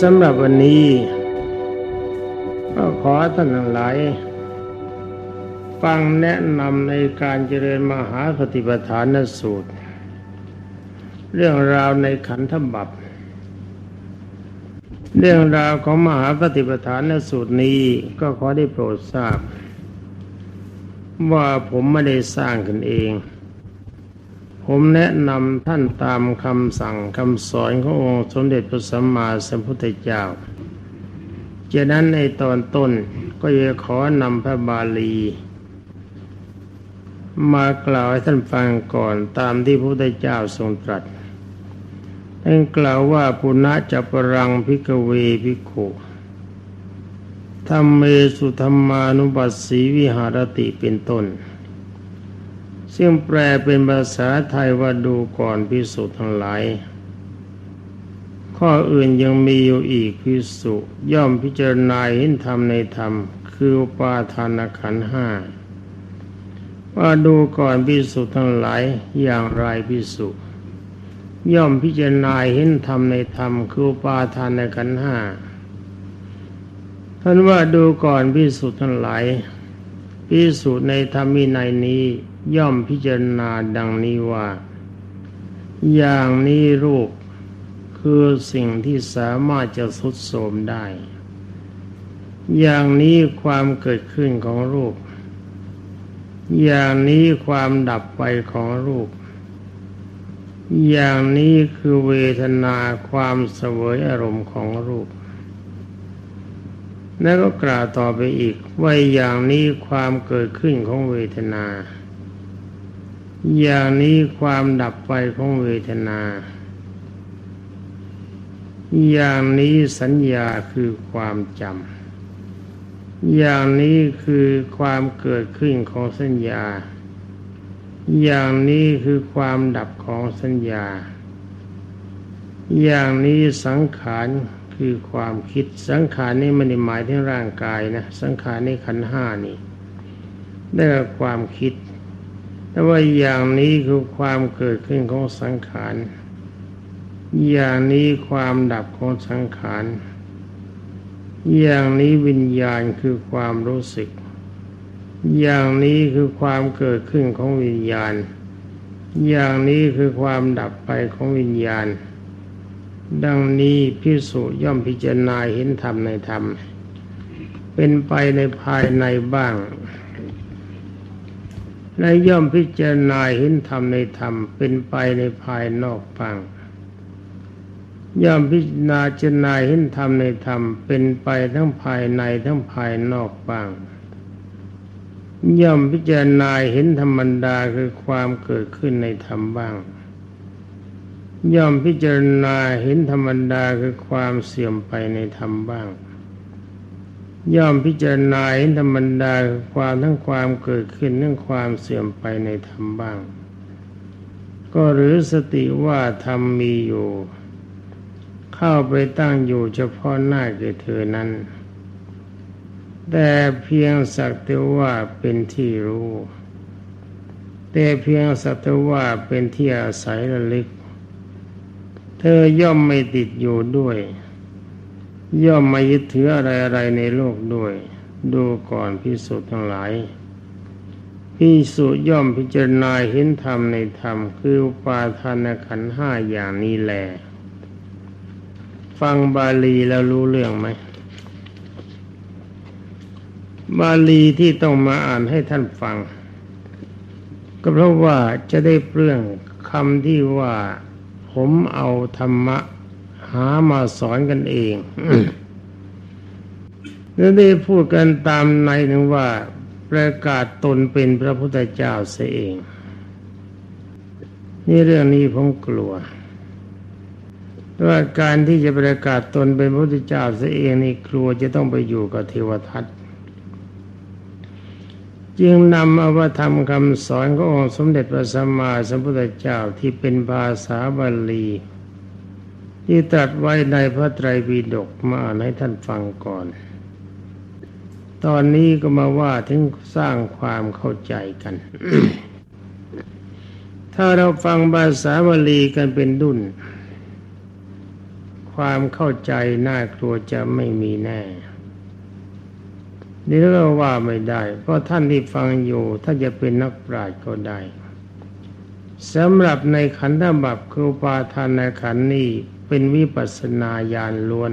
สำหรับวันนี้ก็ขอท่านทั้งหลายฟังแนะนำในการเจริญมหาปฏิปทานสูตร เรื่องราวในขันธบัพเรื่องราวของมหาปฏิปทานสูตรนี้ก็ขอได้โปรดทราบ ว่าผมไม่ได้สร้างขึ้นเอง ผมแนะนำท่านตามคำสั่งคำสอนขององค์สมเด็จพระสัมมาสัมพุทธเจ้าจากนั้นในตอนต้นก็จะขอนำพระบาลี มากล่าวให้ท่านฟังก่อนตามที่พระพุทธเจ้าทรงตรัสท่านกล่าวว่าปุณะจัปรังพิกเวพิกขุธรรมเมสุธรรมานุปัสสีวิหารติเป็นต้น ซึ่งแปลเป็นภาษาไทยว่าดูก่อนพิสุทั้งหลาย ข้ออื่นยังมีอยู่อีกพิสุย่อมพิจารณาเห็นธรรมในธรรม คืออุปาทานขันห้าว่าดูก่อนพิสุทั้งหลายอย่างไรพิสุย่อมพิจารณาเห็นธรรมในธรรม คืออุปาทานขันห้าท่านว่าดูก่อนพิสุทั้งหลายพิสุในธรรมวินัยนี้ ย่อมพิจารณาดังนี้ว่า อย่างนี้รูปคือสิ่งที่สามารถจะสุดโสมได้ อย่างนี้ความเกิดขึ้นของรูป อย่างนี้ความดับไปของรูป อย่างนี้คือเวทนาความเสวยอารมณ์ของรูปแล้วก็กล่าวต่อไปอีกว่าอย่างนี้ความเกิดขึ้นของเวทนา อย่างนี้ความดับไปของเวทนา อย่างนี้สัญญาคือความจำ อย่างนี้คือความเกิดขึ้นของสัญญา อย่างนี้คือความดับของสัญญา อย่างนี้สังขารคือความคิดสังขารนี่มันหมายถึงร่างกายนะ สังขารนี่ขันห้านี่ได้ความคิด แต่ว่าอย่างนี้คือความเกิดขึ้นของสังขาร อย่างนี้ความดับของสังขาร อย่างนี้วิญญาณคือความรู้สึก อย่างนี้คือความเกิดขึ้นของวิญญาณ อย่างนี้คือความดับไปของวิญญาณ ดังนี้พิสุย่อมพิจารณาเห็นธรรมในธรรม เป็นไปในภายในบ้าง และย่อมพิจารณาเห็นธรรมในธรรมเป็นไปในภายนอกบ้างย่อมพิจารณาจนายเห็นธรรมในธรรมเป็นไปทั้งภายในทั้งภายนอกบ้าง ย่อมพิจารณาเห็นธรรมดาคือความเกิดขึ้นในธรรมบ้าง ย่อมพิจารณาเห็นธรรมดาคือความเสื่อมไปในธรรมบ้าง ย่อมพิจารณาเห็นธรรมดาคือความทั้งความเกิดขึ้นทั้งความเสื่อมไปในธรรมบ้าง ก็หรือสติว่าธรรมมีอยู่ เข้าไปตั้งอยู่เฉพาะหน้าแก่เธอนั้น แต่เพียงสักแต่ว่าเป็นที่รู้ แต่เพียงสักแต่ว่าเป็นที่อาศัยระลึก เธอย่อมไม่ติดอยู่ด้วย ย่อมไม่ยึดถืออะไรอะไรในโลกด้วย ดูก่อนพิสุทั้งหลายพิสุย่อมพิจารณาเห็นธรรมในธรรม คืออุปาทานขันห้าอย่างนี้แหละฟังบาลีแล้วรู้เรื่องไหม บาลีที่ต้องมาอ่านให้ท่านฟัง ก็เพราะว่าจะได้เปลื้องคำที่ว่า ผมเอาธรรมะ หามาสอนกันเองแล้วได้พูดกันตามในหนึ่งว่าประกาศตนเป็นพระพุทธเจ้าเสียเอง นี่เรื่องนี้ผมกลัวว่าการที่จะประกาศตนเป็นพระพุทธเจ้าเสียเองนี่ครัวจะต้องไปอยู่กับเทวทัตจึงนำอวธรรมคำสอนขององค์สมเด็จพระสัมมาสัมพุทธเจ้าที่เป็นภาษาบาลี ที่ตรัสไว้ในพระไตรปิฎกมาให้ท่านฟังก่อน ตอนนี้ก็มาว่าถึงสร้างความเข้าใจกัน ถ้าเราฟังภาษาบาลีกันเป็นดุนความเข้าใจน่ากลัวจะไม่มีแน่นี่ก็ว่าไม่ได้ เพราะท่านที่ฟังอยู่ ถ้าจะเป็นนักปราชญ์ก็ได้สำหรับในขันธบัพคือปาทานในขันนี้ เป็นวิปัสสนาญาณล้วน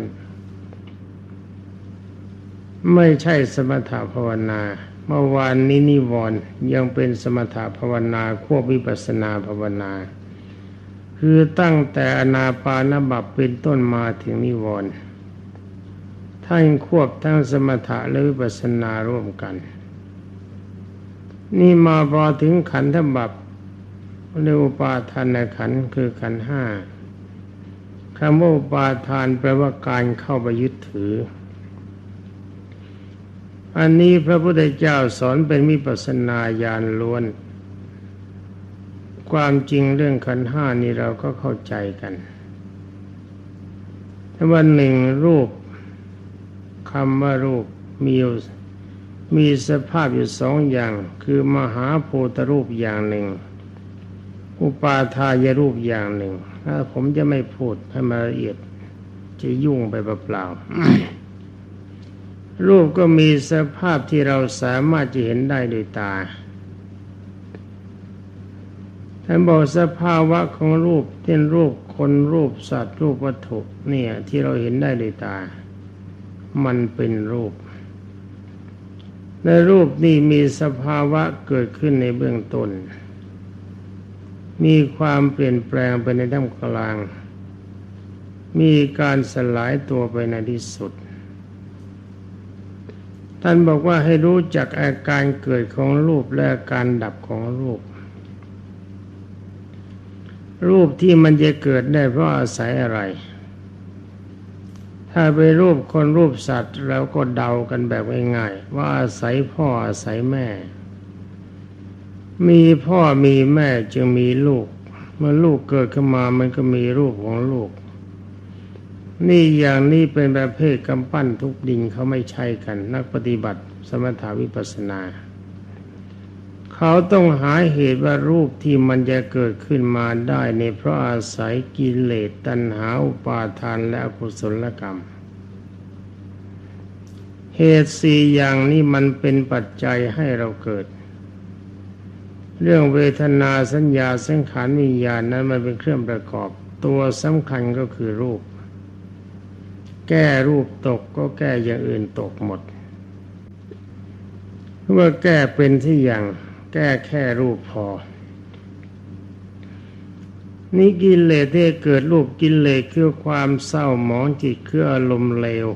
ไม่ใช่สมถภาวนา เมื่อวานนี้นิวรณ์ยังเป็นสมถภาวนาควบวิปัสสนาภาวนา คือตั้งแต่อนาปานบัพเป็นต้นมาถึงนิวรณ์ท่านควบทั้งสมถะและวิปัสสนาร่วมกัน นี่มาพอถึงขันธบัพเรียกอุปาทานขันธคือขันธห้า คำว่าปาทานแปลว่าการเข้าไปยึดถือ อันนี้พระพุทธเจ้าสอนเป็นมิปัสนาญาณล้วน ความจริงเรื่องขันห้านี่เราก็เข้าใจกันถ้าวันหนึ่งรูปคำว่ารูปมีมีสภาพอยู่สองอย่าง คือมหาโพธรูปอย่างหนึ่ง อุปาทายรูปอย่างหนึ่งถ้าผมจะไม่พูดให้มาละเอียดจะยุ่งไปเปล่าๆรูปก็มีสภาพที่เราสามารถจะเห็นได้โดยตาท่านบอกสภาวะของรูปเช่นรูปคนรูปสัตว์รูปวัตถุเนี่ย ที่เราเห็นได้โดยตา มันเป็นรูปในรูปนี้มีสภาวะเกิดขึ้นในเบื้องต้น มีความเปลี่ยนแปลงไปในท่ามกลาง มีการสลายตัวไปในที่สุด ท่านบอกว่าให้รู้จักอาการเกิดของรูปและอาการดับของรูป รูปที่มันจะเกิดได้เพราะอาศัยอะไร ถ้าไปรูปคนรูปสัตว์เราก็เดากันแบบง่ายๆว่าอาศัยพ่ออาศัยแม่ มีพ่อมีแม่จึงมีลูก เมื่อลูกเกิดขึ้นมามันก็มีรูปของลูก นี่อย่างนี้เป็นประเภทกำปั้นทุกดินเขาไม่ใช่กัน นักปฏิบัติสมถาวิปัสนา เขาต้องหาเหตุว่ารูปที่มันจะเกิดขึ้นมาได้ในเพราะอาศัยกิเลสตัณหาอุปาทานและอกุศลกรรมเหตุสี่อย่างนี้มันเป็นปัจจัยให้เราเกิด เรื่องเวทนาสัญญาสังขารวิญญาณนั้นมันเป็นเครื่องประกอบ ตัวสำคัญก็คือรูป แก้รูปตกก็แก้อย่างอื่นตกหมดเมื่อแก้เป็นที่อย่างแก้แค่รูปพอ นี่กิเลสที่เกิดรูปกิเลสคือความเศร้าหมองจิตคืออารมณ์เลว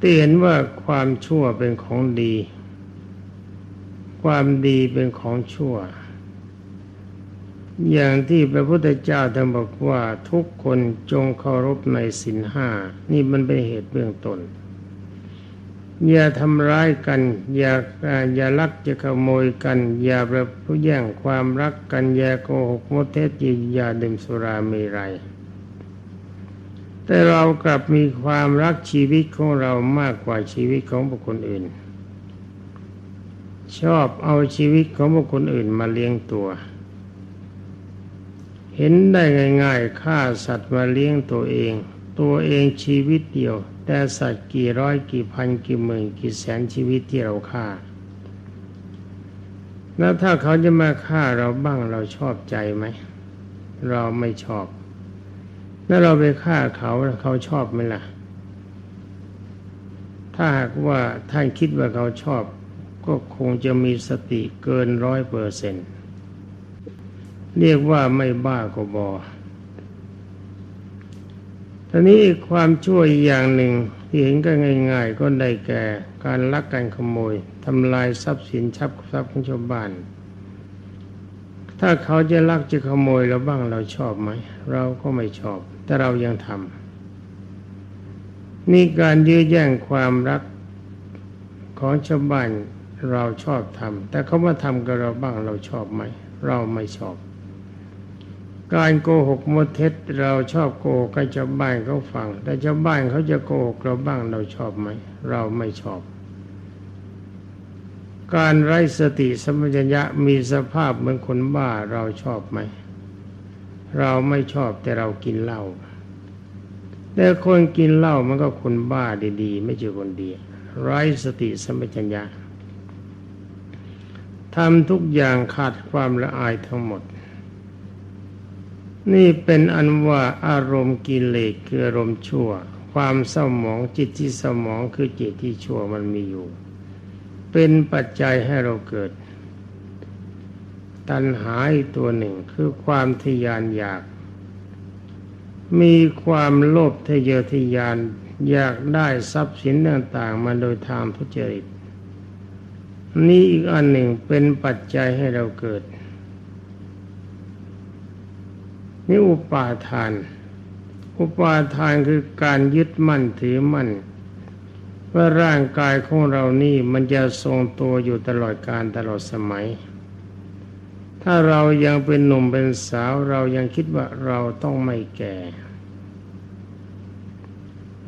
ที่เห็นว่าความชั่วเป็นของดี ความดีเป็นของชั่ว อย่างที่พระพุทธเจ้าท่านบอกว่าทุกคนจงเคารพในสินห้านี่มันเป็นเหตุเบื้องต้นอย่าทำร้ายกัน อย่าอย่าลักจะขโมยกัน อย่าประพฤติแย่งความรักกัน อย่าโกหกมดเท็จอย่าดื่มสุราเมรัยแต่เรากลับมีความรักชีวิตของเรามากกว่าชีวิตของบุคคลอื่น ชอบเอาชีวิตของบุคคลอื่นมาเลี้ยงตัว เห็นได้ง่ายๆฆ่าสัตว์มาเลี้ยงตัวเอง ตัวเองชีวิตเดียว แต่สัตว์กี่ร้อยกี่พันกี่หมื่นกี่แสนชีวิตที่เราฆ่า แล้วถ้าเขาจะมาฆ่าเราบ้างเราชอบใจไหม เราไม่ชอบ แล้วเราไปฆ่าเขาเขาชอบไหมล่ะถ้าหากว่าท่านคิดว่าเขาชอบ ก็คงจะมีสติเกินร้อยเปอร์เซนเรียกว่าไม่บ้าก็บอทีนี้ความช่วยอย่างหนึ่งที่เห็นก็ง่าย ๆ ก็ได้แก่การลักการขโมยทำลายทรัพย์สินชับทรัพย์ของชาวบ้าน ถ้าเขาจะลักจะขโมยเราบ้างเราชอบไหม เราก็ไม่ชอบ แต่เรายังทำนี่การยื้อแย่งความรักของชาวบ้าน เราชอบทำแต่เขามาทำกับเราบ้างเราชอบไหมเราไม่ชอบ การโกหกมดเท็จเราชอบโกหกกับชาวบ้านเขาฟัง แต่ชาวบ้านเขาจะโกหกเราบ้างเราชอบไหมเราไม่ชอบ การไร้สติสมัญญะมีสภาพเหมือนคนบ้าเราชอบไหมเราไม่ชอบแต่เรากินเหล้าแต่คนกินเหล้ามันก็คนบ้าดีๆ ไม่ใช่คนดี ไร้สติสมัชัญญา ทำทุกอย่างขาดความละอายทั้งหมด นี่เป็นอันว่าอารมณ์กิเลสคืออารมณ์ชั่ว ความเศร้าหมองจิตที่สมองคือจิตที่ชั่วมันมีอยู่ เป็นปัจจัยให้เราเกิด ตัณหาอีกตัวหนึ่งคือความทยานอยาก มีความโลภทะเยอทะยานอยากได้ทรัพย์สินต่างๆมาโดยทางทุจริต นี่อีกอันหนึ่งเป็นปัจจัยให้เราเกิดนี่อุปาทาน อุปาทานคือการยึดมั่นถือมั่นว่าร่างกายของเรานี่มันจะทรงตัวอยู่ตลอดการตลอดสมัย ถ้าเรายังเป็นหนุ่มเป็นสาวเรายังคิดว่าเราต้องไม่แก่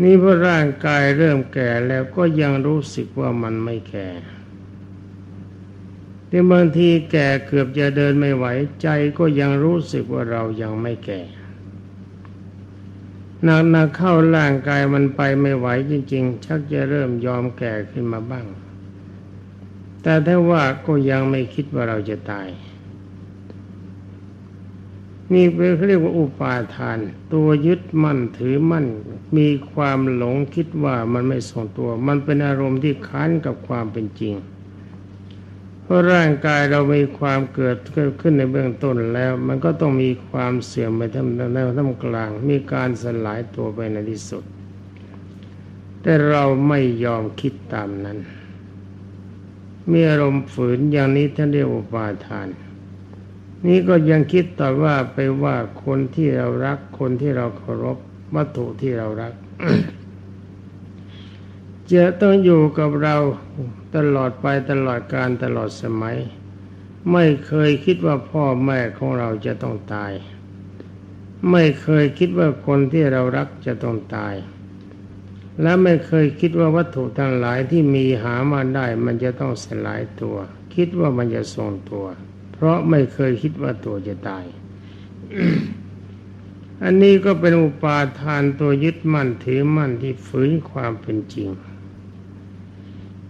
นี่พราะร่างกายเริ่มแก่แล้วก็ยังรู้สึกว่ามันไม่แก่ ที่บางทีแก่เกือบจะเดินไม่ไหวใจก็ยังรู้สึกว่าเรายังไม่แก่นักนักเข้าร่างกายมันไปไม่ไหวจริง ๆ ชักจะเริ่มยอมแก่ขึ้นมาบ้าง แต่ถ้าว่าก็ยังไม่คิดว่าเราจะตาย นี่เป็นเขาเรียกว่าอุปาทาน ตัวยึดมั่นถือมั่น มีความหลงคิดว่ามันไม่ทรงตัว มันเป็นอารมณ์ที่ค้านกับความเป็นจริง พราะร่างกายเรามีความเกิดขึ้นในเบื้องต้นแล้ว มันก็ต้องมีความเสื่อมไปทั้งในทั้งกลาง มีการสลายตัวไปในที่สุด แต่เราไม่ยอมคิดตามนั้น มีอารมณ์ฝืนอย่างนี้ท่านเรียกว่าปาทาน นี่ก็ยังคิดต่อว่าไปว่าคนที่เรารักคนที่เราเคารพวัตถุที่เรารัก จะต้องอยู่กับเราตลอดไปตลอดการตลอดสมัย ไม่เคยคิดว่าพ่อแม่ของเราจะต้องตาย ไม่เคยคิดว่าคนที่เรารักจะต้องตาย และไม่เคยคิดว่าวัตถุทั้งหลายที่มีหามาได้มันจะต้องสลายตัว คิดว่ามันจะทรงตัว เพราะไม่เคยคิดว่าตัวจะตายอันนี้ก็เป็นอุปาทานตัวยึดมั่นถือมั่นที่ฝืนความเป็นจริง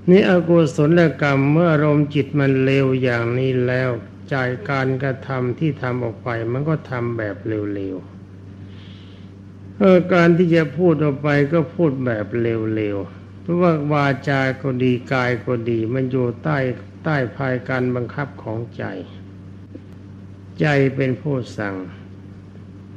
นี่อกุศลกรรมเมื่ออารมณ์จิตมันเลวอย่างนี้แล้วใจการกระทำที่ทำออกไป มันก็ทำแบบเร็วๆเออการที่จะพูดออกไปก็พูดแบบเร็วๆเพราะว่าวาจาก็ดีกายก็ดี มันอยู่ใต้ใต้ภายการบังคับของใจ ใจเป็นผู้สั่ง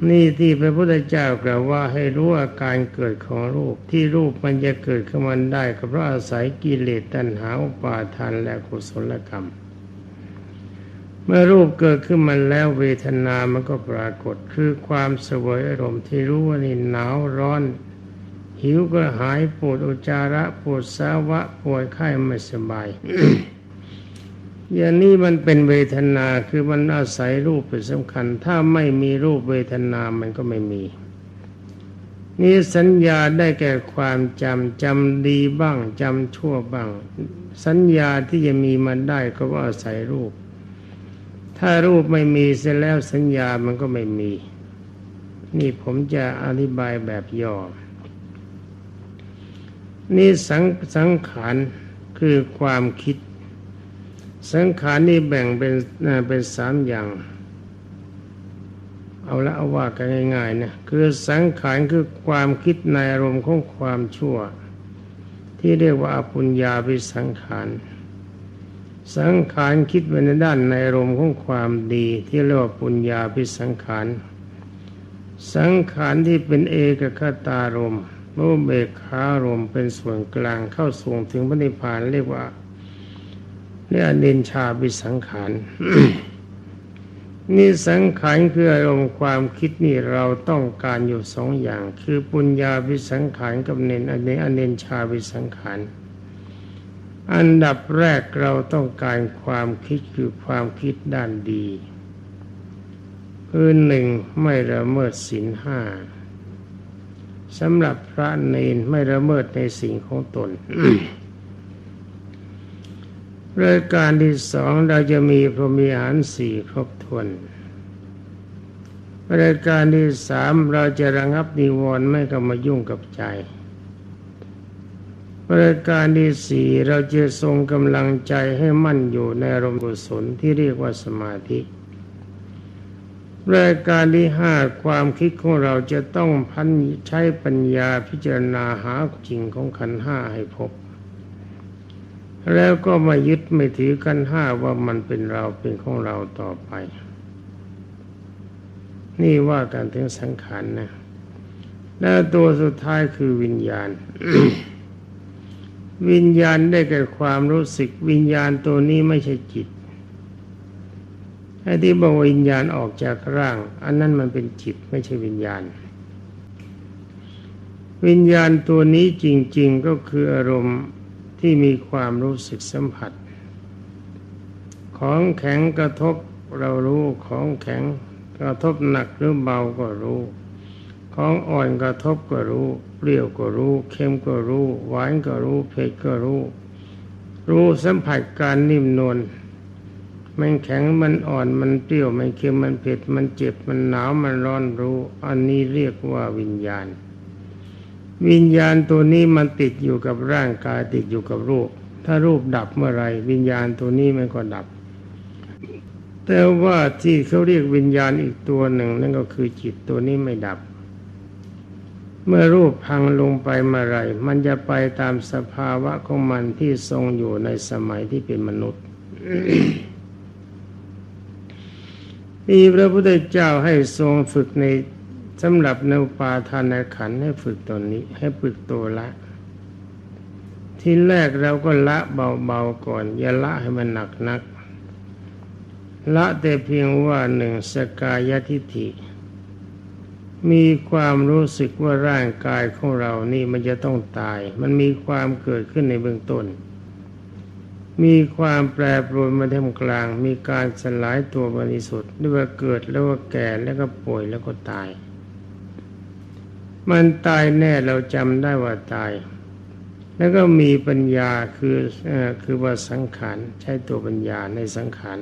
นี่ที่พระพุทธเจ้ากล่าวว่าให้รู้อาการเกิดของรูปที่รูปมันจะเกิดขึ้นมาได้ก็เพราะอาศัยกิเลสตัณหาอุปาทานและกุศลกรรม เมื่อรูปเกิดขึ้นมาแล้วเวทนามันก็ปรากฏคือความสวยอารมณ์ที่รู้ว่านี่หนาวร้อน หิวก็หายปวดอุจจาระปวดสาวะปวดไข้ไม่สบาย อย่างนี้มันเป็นเวทนาคือมันอาศัยรูปเป็นสำคัญ ถ้าไม่มีรูปเวทนามันก็ไม่มี นี่สัญญาได้แก่ความจำจำดีบ้างจำชั่วบ้าง สัญญาที่จะมีมันได้ก็อาศัยรูป ถ้ารูปไม่มีเสร็จแล้วสัญญามันก็ไม่มี นี่ผมจะอธิบายแบบย่อ นี่สังสังขารคือความคิด สังขารนี่แบ่งเป็นเป็นสามอย่าง เอาละเอาว่ากันง่ายๆนะคือสังขารคือความคิดในอารมณ์ของความชั่ว ที่เรียกว่าปุญญาวิสังขารสังขารคิดไปในด้านในอารมณ์ของความดี ที่เรียกว่าปุญญาพิสังขารสังขารที่เป็นเอกคตารมโมเบกขารมเป็นส่วนกลางเข้าส่งถึงพระนิพพานเรียกว่า นี่อนินชาบิสังขารนี่สังขารคืออารมณ์ความคิดนี่เราต้องการอยู่สองอย่าง คือปุญญาวิสังขารกับเนนอันนี้อนินชาวิสังขารอันดับแรกเราต้องการความคิดคือความคิดด้านดีคือหนึ่งไม่ละเมิดศีลห้าสำหรับพระเนนไม่ละเมิดในสิ่งของตน รายการที่สองเราจะมีพรหมีหารสี่ครบถ้วนรายการที่สามเราจะระงับนิวรณ์ไม่ก็มายุ่งกับใจรายการที่สี่เราจะทรงกำลังใจให้มั่นอยู่ในอารมณ์กุศลที่เรียกว่าสมาธิรายการที่ห้าความคิดของเราจะต้องพันใช้ปัญญาพิจารณาหาจริงของขันห้าให้พบ แล้วก็มายึดไม่ถือขันห้าว่ามันเป็นเราเป็นของเราต่อไป นี่ว่ากันถึงสังขารนะแล้วตัวสุดท้ายคือวิญญาณ วิญญาณได้แก่ความรู้สึกวิญญาณตัวนี้ไม่ใช่จิตไอ้ที่บอกวิญญาณออกจากร่าง อันนั้นมันเป็นจิตไม่ใช่วิญญาณ วิญญาณตัวนี้จริง ๆก็คืออารมณ์ ที่มีความรู้สึกสัมผัส ของแข็งกระทบเรารู้ของแข็งกระทบหนักหรือเบาก็รู้ ของอ่อนกระทบก็รู้ เปรี้ยวก็รู้ เค็มก็รู้ หวานก็รู้ เผ็ดก็รู้ รู้สัมผัสการนิ่มนวล มันแข็ง มันอ่อน มันเปรี้ยว มันเค็ม มันเผ็ด มันเจ็บ มันหนาว มันร้อนรู้ อันนี้เรียกว่าวิญญาณ วิญญาณตัวนี้มันติดอยู่กับร่างกายติดอยู่กับรูป ถ้ารูปดับเมื่อไรวิญญาณตัวนี้มันก็ดับ แต่ว่าที่เขาเรียกวิญญาณอีกตัวหนึ่ง นั่นก็คือจิตตัวนี้ไม่ดับ เมื่อรูปพังลงไปเมื่อไรมันจะไปตามสภาวะของมันที่ทรงอยู่ในสมัยที่เป็นมนุษย์มีพระพุทธเจ้าให้ทรงฝึกใน สำหรับในปาทานขันให้ฝึกตนนี้ ให้ฝึกตัวละ ที่แรกเราก็ละเบาๆก่อน อย่าละให้มันหนักนัก ละแต่เพียงว่าหนึ่งสกายทิฏฐิ มีความรู้สึกว่าร่างกายของเรานี่มันจะต้องตาย มันมีความเกิดขึ้นในเบื้องต้น มีความแปรปรวนมาท่ามกลาง มีการสลายตัวบริสุทธิ์ด้วยว่าเกิดแล้วก็แก่แล้วก็ป่วยแล้วก็ตาย มันตายแน่เราจำได้ว่าตาย แล้วก็มีปัญญาคืออคือว่าสังขารใช้ตัวปัญญาในสังขาร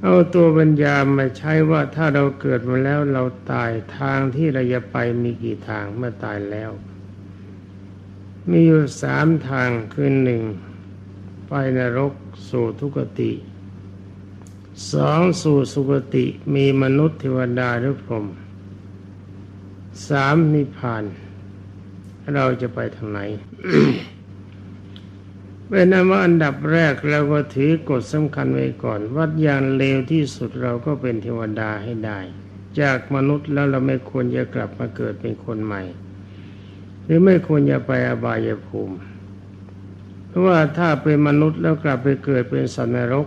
เอาตัวปัญญามาใช้ว่าถ้าเราเกิดมาแล้วเราตายทางที่เราจะไปมีกี่ทางเมื่อตายแล้ว มีอยู่สามทางคือหนึ่งไปนรกสู่ทุกติสองสู่สุกติมีมนุษย์เทวดาหรือพรหม สามนิพพาน เราจะไปทางไหนเป็นนั้นว่าอันดับแรกเราก็ถือกฎสำคัญไว้ก่อน วัดอย่างเลวที่สุดเราก็เป็นเทวดาให้ได้ จากมนุษย์แล้วเราไม่ควรจะกลับมาเกิดเป็นคนใหม่ หรือไม่ควรจะไปอบายภูมิ เพราะว่าถ้าเป็นมนุษย์แล้วกลับไปเกิดเป็นสัตว์นรก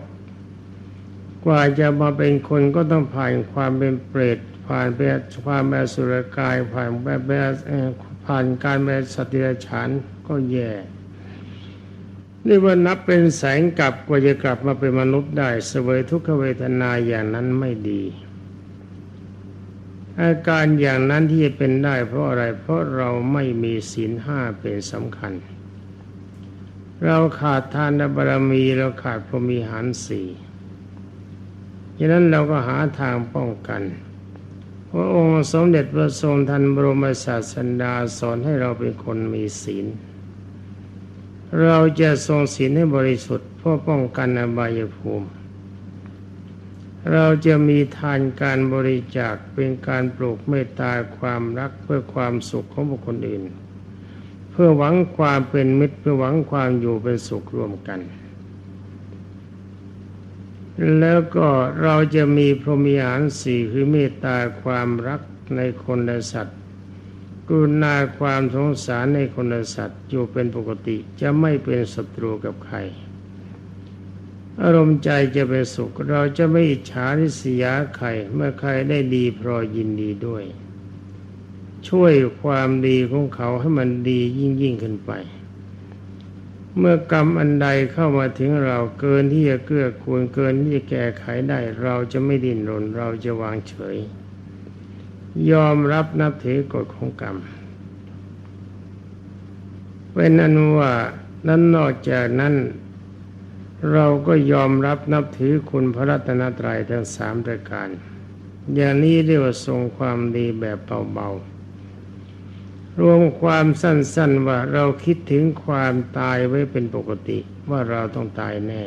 กว่าจะมาเป็นคนก็ต้องผ่านความเป็นเปรต ผ่านเป็นความเป็นสุรกายผ่านแบบแบบผ่านการเป็นสัตว์เดรัจฉานก็แย่นี่ว่านับเป็นแสงกลับกว่าจะกลับมาเป็นมนุษย์ได้เสวยทุกขเวทนาอย่างนั้นไม่ดีอาการอย่างนั้นที่จะเป็นได้เพราะอะไร เพราะเราไม่มีศีลห้าเป็นสำคัญ เราขาดทานบารมีเราขาดพรมีหารสี่ฉะนั้นเราก็หาทางป้องกัน พระองค์สมเด็จพระทรงทันบรมศาสดาสอนให้เราเป็นคนมีศีล เราจะทรงศีลให้บริสุทธิ์เพื่อป้องกันอบายภูมิ เราจะมีทานการบริจาคเป็นการปลูกเมตตาความรักเพื่อความสุขของบุคคลอื่น เพื่อหวังความเป็นมิตรเพื่อหวังความอยู่เป็นสุขร่วมกัน แล้วก็เราจะมีพรหมีหารสี่คือเมตตาความรักในคนและสัตว์กุณาความสงสารในคนและสัตว์อยู่เป็นปกติจะไม่เป็นศัตรูกับใคร อารมณ์ใจจะเป็นสุข เราจะไม่อิจฉาริษยาใครเมื่อใครได้ดีพรอยินดีด้วย ช่วยความดีของเขาให้มันดียิ่งยิ่งขึ้นไป เมื่อกรรมอันใดเข้ามาถึงเราเกินที่จะเกื้อกูลเกินที่จะแก้ไขได้ เราจะไม่ดิ้นรน เราจะวางเฉย ยอมรับนับถือกฎของกรรมเป็นอนุว่านั้นนอกจากนั้น เราก็ยอมรับนับถือคุณพระรัตนตรัยทั้งสามประการ อย่างนี้เรียกว่าทรงความดีแบบเบาๆ รวมความสั้น ๆ ว่าเราคิดถึงความตายไว้เป็นปกติว่าเราต้องตายแน่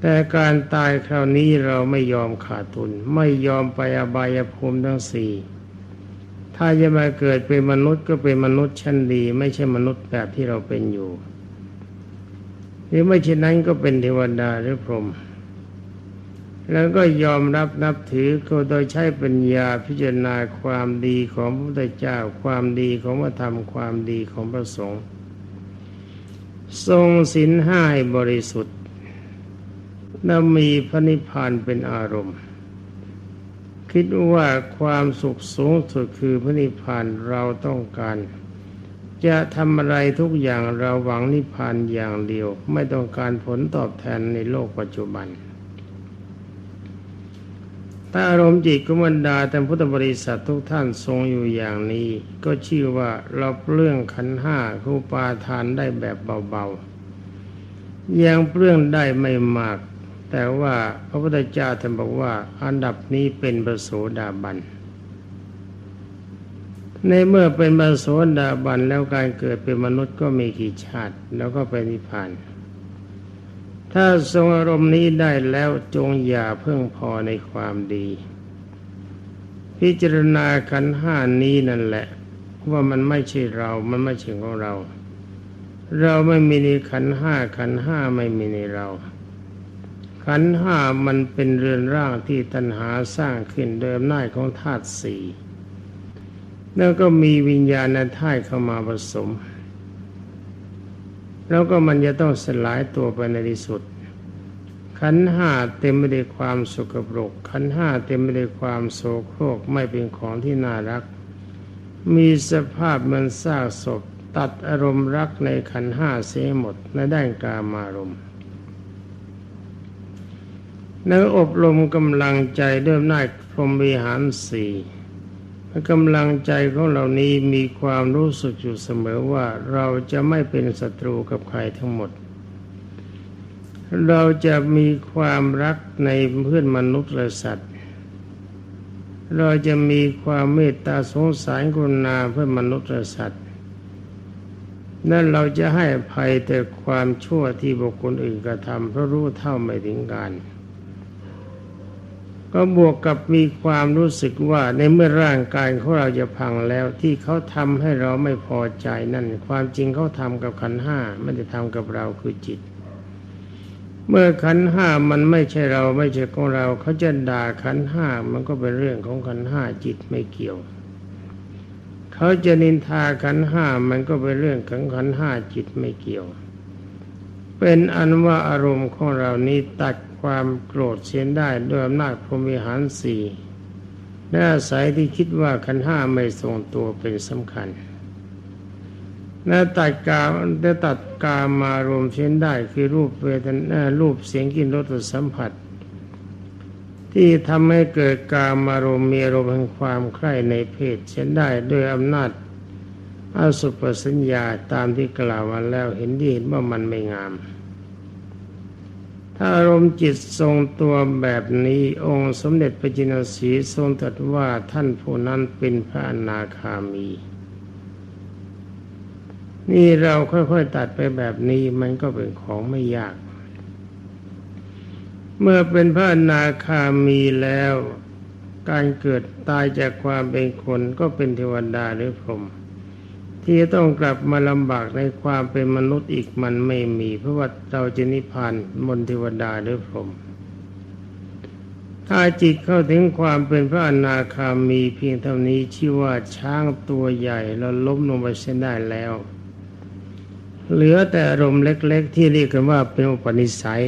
แต่การตายคราวนี้เราไม่ยอมขาดทุน ไม่ยอมไปอบายภูมิทั้งสี่ถ้าจะมาเกิดเป็นมนุษย์ก็เป็นมนุษย์ชั้นดี ไม่ใช่มนุษย์แบบที่เราเป็นอยู่ หรือไม่เช่นนั้นก็เป็นเทวดาหรือพรหม แล้วก็ยอมรับนับถือก็โดยใช้ปัญญาพิจารณาความดีของพระพุทธเจ้า ความดีของพระธรรมความดีของพระสงฆ์ทรงศีลห้าให้บริสุทธิ์และมีพระนิพพานเป็นอารมณ์ คิดว่าความสุขสูงสุดคือพระนิพพานเราต้องการ จะทำอะไรทุกอย่างเราหวังนิพพานอย่างเดียว ไม่ต้องการผลตอบแทนในโลกปัจจุบัน ถ้าอารมณ์จิตกุมันดาแต่พุทธบริษัททุกท่านทรงอยู่อย่างนี้ ก็ชื่อว่าเราเรื่องขันห้าคูปาทานได้แบบเบาๆ ยังเปลื้องได้ไม่มาก แต่ว่าพระพุทธเจ้าท่านบอกว่าอันดับนี้เป็นประโสดาบันในเมื่อเป็นประโสดาบันแล้วการเกิดเป็นมนุษย์ก็มีกี่ชาติ แล้วก็ไปนิพพาน ถ้าทรงอารมณ์นี้ได้แล้วจงอย่าเพิ่งพอในความดี พิจารณาขันห้านี้นั่นแหละ ว่ามันไม่ใช่เรา มันไม่ใช่ของเรา เราไม่มีในขันห้าขันห้าไม่มีในเรา ขันห้ามันเป็นเรือนร่างที่ตัณหาสร้างขึ้นโดยอำนาจของธาตุสี่แล้วก็มีวิญญาณธาตุเข้ามาผสม แล้วก็มันจะต้องสลายตัวไปในที่สุด ขันห้าเต็มไปด้วยความสุกปรก ขันห้าเต็มไปด้วยความโศโครกไม่เป็นของที่น่ารัก มีสภาพมือนซากศพตัดอารมณ์รักในขันห้าเสียหมดในด้านกามารมณ์แล้วอบรมกำลังใจด้วยนาพรมวิหารสี่ กำลังใจของเหล่านี้มีความรู้สึกอยู่เสมอว่าเราจะไม่เป็นศัตรูกับใครทั้งหมด เราจะมีความรักในเพื่อนมนุษย์และสัตว์ เราจะมีความเมตตาสงสารกรุณาเพื่อนมนุษย์และสัตว์นั่นเราจะให้ภัยแต่ความชั่วที่บุคคลอื่นกระทำเพราะรู้เท่าไม่ถึงการ ก็บวกกับมีความรู้สึกว่าในเมื่อร่างกายของเราจะพังแล้วที่เขาทำให้เราไม่พอใจนั่น ความจริงเขาทำกับขันห้าไม่ได้ทำกับเราคือจิต เมื่อขันห้ามันไม่ใช่เราไม่ใช่ของเราเขาจะด่าขันห้ามันก็เป็นเรื่องของขันห้าจิตไม่เกี่ยวเขาจะนินทาขันห้ามันก็เป็นเรื่องของขันห้าจิตไม่เกี่ยว เป็นอันว่าอารมณ์ของเรานี้ตัด ความโกรธเสียนได้ด้วยอำนาจพรมิหารสี่และอาศัยที่คิดว่าขันห้าไม่ทรงตัวเป็นสำคัญและตัดกาและตัดกามารวมเช่นได้คือรูปเวทนารูปเสียงกินรสสัมผัส ที่ทำให้เกิดกามารมมีอารมณ์แห่งความใคร่ในเพศเช่นได้ด้วยอำนาจอาสุปสัญญาตามที่กล่าวมาแล้วเห็นดีเห็นว่ามันไม่งาม ถ้าอารมณ์จิตทรงตัวแบบนี้องค์สมเด็จพระจินสีทรงตรัสว่าท่านผู้นั้นเป็นพระอนาคามี นี่เราค่อยๆตัดไปแบบนี้มันก็เป็นของไม่ยาก เมื่อเป็นพระอนาคามีแล้ว การเกิดตายจากความเป็นคนก็เป็นเทวดาหรือพรหม ที่จะต้องกลับมาลำบากในความเป็นมนุษย์อีกมันไม่มี เพราะว่าเราจะนิพพานมนเทวดาหรือพรหมถ้าจิตเข้าถึงความเป็นพระอนาคามีเพียงเท่านี้ชื่อว่าช้างตัวใหญ่เราล้มลงไปเส้นได้แล้ว เหลือแต่อารมณ์เล็ก ๆ ที่เรียกกันว่าเป็นอุปนิสัย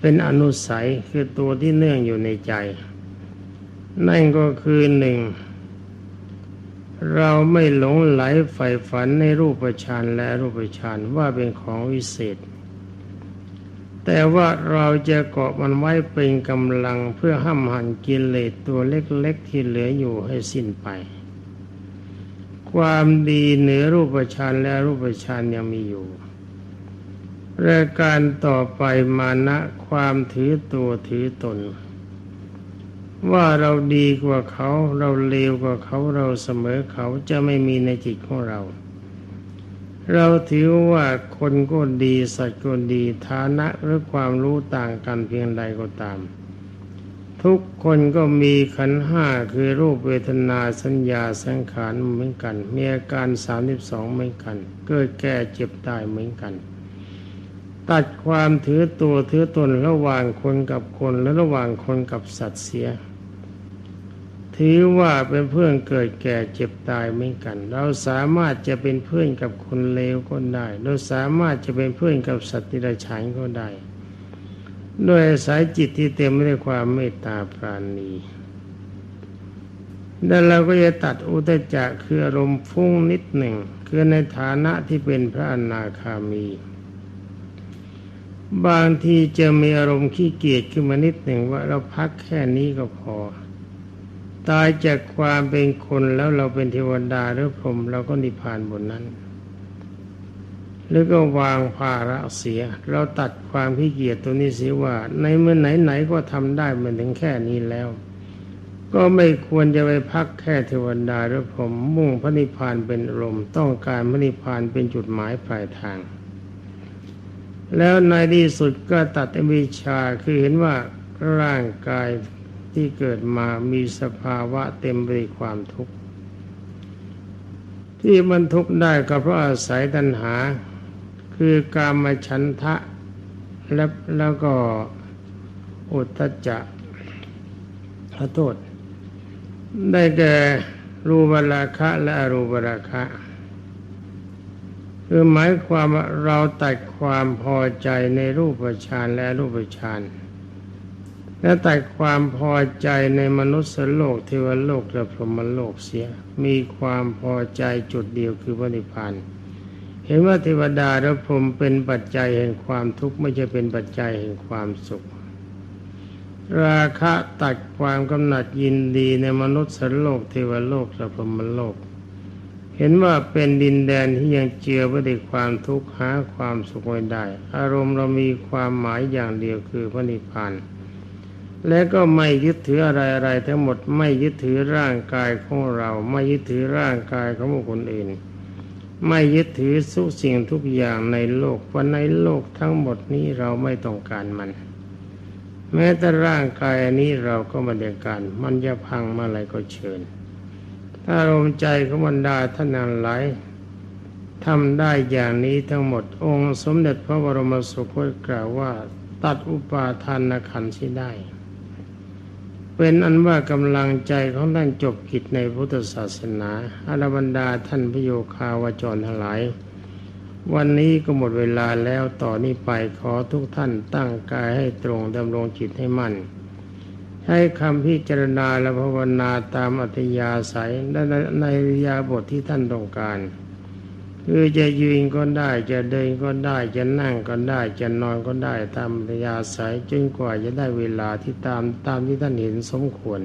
เป็นอนุสัยคือตัวที่เนื่องอยู่ในใจ นั่นก็คือหนึ่ง เราไม่หลงไหลใฝ่ฝันในรูปฌานและรูปฌานว่าเป็นของวิเศษ แต่ว่าเราจะเกาะมันไว้เป็นกำลังเพื่อห้ามหันกิเลสตัวเล็กๆที่เหลืออยู่ให้สิ้นไป ความดีเหนือรูปฌานและรูปฌานยังมีอยู่รายการต่อไปมานะความถือตัวถือตน ว่าเราดีกว่าเขา เราเลวกว่าเขาเราเสมอเขาจะไม่มีในจิตของเรา เราถือว่าคนก็ดีสัตว์ก็ดีฐานะหรือความรู้ต่างกันเพียงใดก็ตาม ทุกคนก็มีขันห้าคือรูปเวทนาสัญญาสังขารเหมือนกัน มีอาการสามสิบสองเหมือนกัน เกิดแก่เจ็บตายเหมือนกัน ตัดความถือตัวถือตนระหว่างคนกับคนและระหว่างคนกับสัตว์เสีย ถือว่าเป็นเพื่อนเกิดแก่เจ็บตายเหมือนกัน เราสามารถจะเป็นเพื่อนกับคนเลวก็ได้ เราสามารถจะเป็นเพื่อนกับสัตว์ติรฉานก็ได้ ด้วยสายจิตที่เต็มไปด้วยความเมตตาปราณีแล้วเราก็จะตัดอุตจักคืออารมณ์ฟุ้งนิดหนึ่ง คือในฐานะที่เป็นพระอนาคามี บางทีจะมีอารมณ์ขี้เกียจขึ้นมานิดหนึ่งว่าเราพักแค่นี้ก็พอ ตายจากความเป็นคนแล้วเราเป็นเทวดาหรือพรหมเราก็นิพพานบนนั้น หรือก็วางภาระเสีย เราตัดความขี้เกียจตัวนี้เสียว่า ในเมื่อไหนๆก็ทำได้เหมือนถึงแค่นี้แล้ว ก็ไม่ควรจะไปพักแค่เทวดาหรือพรหมมุ่งพระนิพพานเป็นอารมณ์ต้องการพระนิพพานเป็นจุดหมายปลายทาง แล้วในที่สุดก็ตัดอวิชชาคือเห็นว่าร่างกายที่เกิดมามีสภาวะเต็มไปด้วยความทุกข์ ที่มันทุกข์ได้ก็เพราะอาศัยตัณหา คือกามฉันทะและแล้วก็อุตตจจะขอโทษ ได้แก่รูปราคะและอรูปราคะ คือหมายความว่าเราตัดความพอใจในรูปฌานและรูปฌานและตัดความพอใจในมนุษย์โลกเทวโลกและพรหมโลกเสีย มีความพอใจจุดเดียวคือพระนิพพานเห็นว่าเทวดาและพรหมเป็นปัจจัยแห่งความทุกข์ไม่ใช่เป็นปัจจัยแห่งความสุข ราคะตัดความกำหนัดยินดีในมนุษย์โลกเทวโลกและพรหมโลก เห็นว่าเป็นดินแดนที่ยังเจือไปด้วยความทุกข์หาความสุขไม่ได้ อารมณ์เรามีความหมายอย่างเดียวคือพระนิพพานและก็ไม่ยึดถืออะไรอะไรทั้งหมดไม่ยึดถือร่างกายของเรา ไม่ยึดถือร่างกายของบุคคลอื่น ไม่ยึดถือทุสิ่งทุกอย่างในโลกว่าในโลกทั้งหมดนี้เราไม่ต้องการมัน แม้แต่ร่างกายอันนี้เราก็ไม่ต้องการ มันจะพังเมื่อไรก็เชิญ ถ้าอารมณ์ใจของบรรดาท่านนั้นหลายทำได้อย่างนี้ทั้งหมด องค์สมเด็จพระบรมสุคตกล่าวว่า ตัดอุปาทานขันธ์ที่ได้ เป็นอันว่ากำลังใจของท่านจบกิจในพุทธศาสนาอารบรรดาท่านพระโยคาวจรทั้งหลาย วันนี้ก็หมดเวลาแล้วต่อนนี้ไปขอทุกท่านตั้งกายให้ตรงดำรงจิตให้มั่น ให้คำพิจารณาและภาวนาตามอัธยาศัยและในยาบทที่ท่านต้องการ คือจะยืนก็ได้จะเดินก็ได้จะนั่งก็ได้จะนอนก็ได้ตามอัธยาศัยจนกว่าจะได้เวลาที่ตามตามที่ท่านเห็นสมควร